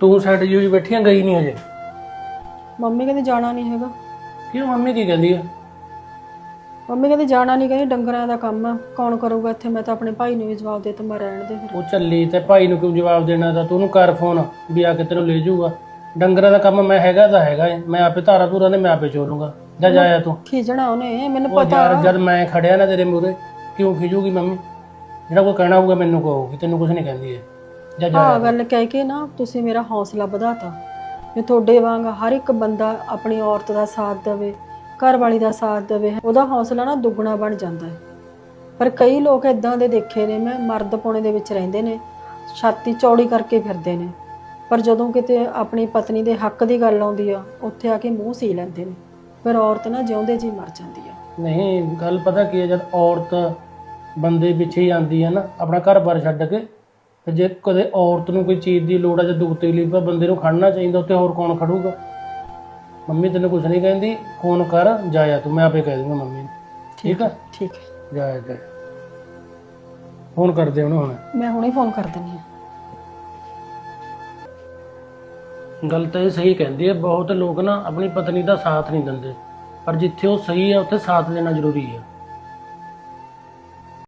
ਤੂੰ ਸਾਈਡ ਜੀ ਹੋਈ ਬੈਠੀਆਂ ਗਈ ਨਹੀਂ ਹਜੇ। ਮੰਮੀ ਕਹਿੰਦੀ ਜਾਣਾ ਨਹੀਂ ਹੈਗਾ। ਕਿਉਂ ਮੰਮੀ ਕੀ ਕਹਿੰਦੀ ਆ? ਮੰਮੀ ਕਹਿੰਦੀ ਜਾਣਾ ਨਹੀਂ ਕਹਿੰਦੀ ਡੰਗਰਾਂ ਦਾ ਕੰਮ ਆ। ਕੌਣ ਕਰੂਗਾ ਇੱਥੇ? ਮੈਂ ਤਾਂ ਆਪਣੇ ਭਾਈ ਨੂੰ ਵੀ ਜਵਾਬ ਦੇ ਤਾ ਮੈਂ ਰਹਿਣ ਦੇ ਫਿਰ। ਉਹ ਚੱਲੀ ਤੇ ਭਾਈ ਨੂੰ ਕਿਉਂ ਜਵਾਬ ਦੇਣਾ ਤਾਂ ਤੂੰ ਉਹਨੂੰ ਕਰ ਫੋਨ ਵੀ ਆ ਕੇ ਤੈਨੂੰ ਲੈ ਜਾਊਗਾ। ਡੰਗਰਾਂ ਦਾ ਕੰਮ ਮੈਂ ਹੈਗਾ ਤਾਂ ਹੈਗਾ ਏ। ਮੈਂ ਆਪੇ ਧਾਰਾ ਧੂਰਾ ਨੇ ਮੈਂ ਆਪੇ ਚੋਲੂੰਗਾ ਜਾ ਜਾਇਆ ਤੂੰ। ਖਿਜਣਾ ਉਹਨੇ ਮੈਨੂੰ ਉਹ ਪਤਾ। ਯਾਰ ਜਦ ਮੈਂ ਖੜਿਆ ਨਾ ਤੇਰੇ ਮੂਰੇ ਕਿਉਂ ਖਿਜੂਗੀ ਮੰਮੀ? ਜਿਹੜਾ ਕੋਈ ਕਹਿਣਾ ਹੋਊਗਾ ਮੈਨੂੰ ਕਹੋਗੀ ਤੈਨੂੰ ਕੁਝ ਨਹੀਂ ਕਹਿੰਦੀ ਏ ਜਾ ਜਾ ਆ ਗੱਲ ਕਹਿ ਕੇ ਨਾ ਤੁਸੀਂ ਮੇਰਾ ਹੌਸਲਾ ਵਧਾਤਾ। ਜੇ ਤੁਹਾਡੇ ਵਾਂਗ ਹਰ ਇੱਕ ਬੰਦਾ ਆਪਣੀ ਔਰਤ ਦਾ ਸਾਥ ਦੇਵੇ ਘਰ ਵਾਲੀ ਦਾ ਸਾਥ ਦੇਵੇ ਉਹਦਾ ਹੌਸਲਾ ਨਾ ਦੁੱਗਣਾ ਬਣ ਜਾਂਦਾ ਹੈ। ਪਰ ਕਈ ਲੋਕ ਇਦਾਂ ਦੇ ਦੇਖੇ ਨੇ ਮੈਂ ਮਰਦ ਪੌਣੇ ਦੇ ਵਿੱਚ ਰਹਿੰਦੇ ਨੇ ਛਾਤੀ ਚੌੜੀ ਕਰਕੇ ਫਿਰਦੇ ਨੇ। ਪਰ ਜਦੋਂ ਕਿਤੇ ਆਪਣੀ ਪਤਨੀ ਦੇ ਹੱਕ ਦੀ ਗੱਲ ਆਉਂਦੀ ਆ ਉੱਥੇ ਆ ਕੇ ਮੂੰਹ ਸੀ ਲੈਂਦੇ ਨੇ। ਫਿਰ ਔਰਤ ਨਾ ਜਿਉਂਦੇ ਜੀ ਮਰ ਜਾਂਦੀ ਆ। ਨਹੀਂ ਗੱਲ ਪਤਾ ਕੀ ਹੈ ਜਦ ਔਰਤ ਬੰਦੇ ਪਿੱਛੇ ਹੀ ਆਂਦੀ ਹੈ ਨਾ ਆਪਣਾ ਘਰ-ਬਾਰ ਛੱਡ ਕੇ ਤੇ ਜੇ ਕਦੇ ਔਰਤ ਨੂੰ ਕੋਈ ਚੀਜ਼ ਦੀ ਲੋੜ ਹੈ ਜਾਂ ਦੁੱਖ ਤਕਲੀਫ ਹੈ ਬੰਦੇ ਨੂੰ ਖੜਨਾ ਚਾਹੀਦਾ ਉੱਤੇ ਹੋਰ ਕੌਣ ਖੜੂਗਾ? ਮੰਮੀ ਤੈਨੂੰ ਕੁਝ ਨਹੀਂ ਕਹਿੰਦੀ ਫੋਨ ਕਰ ਜਾਇਆ ਤੂੰ ਮੈਂ ਆਪੇ ਕਹਿ ਦੂੰਗਾ ਮੰਮੀ ਨੂੰ। ਠੀਕ ਹੈ ਠੀਕ ਹੈ। ਜਾਇਆ ਜਾ। ਫੋਨ ਕਰਦੇ ਉਹਨੂੰ ਹੁਣ। ਮੈਂ ਹੁਣੇ ਫੋਨ ਕਰ ਦਿੰਦੀ ਹਾਂ। ਗੱਲ ਤਾਂ ਇਹ ਸਹੀ ਕਹਿੰਦੀ ਹੈ ਬਹੁਤ ਲੋਕ ਨਾ ਆਪਣੀ ਪਤਨੀ ਦਾ ਸਾਥ ਨਹੀਂ ਦਿੰਦੇ। ਪਰ ਜਿੱਥੇ ਉਹ ਸਹੀ ਹੈ ਉੱਥੇ ਸਾਥ ਦੇਣਾ ਜ਼ਰੂਰੀ ਹੈ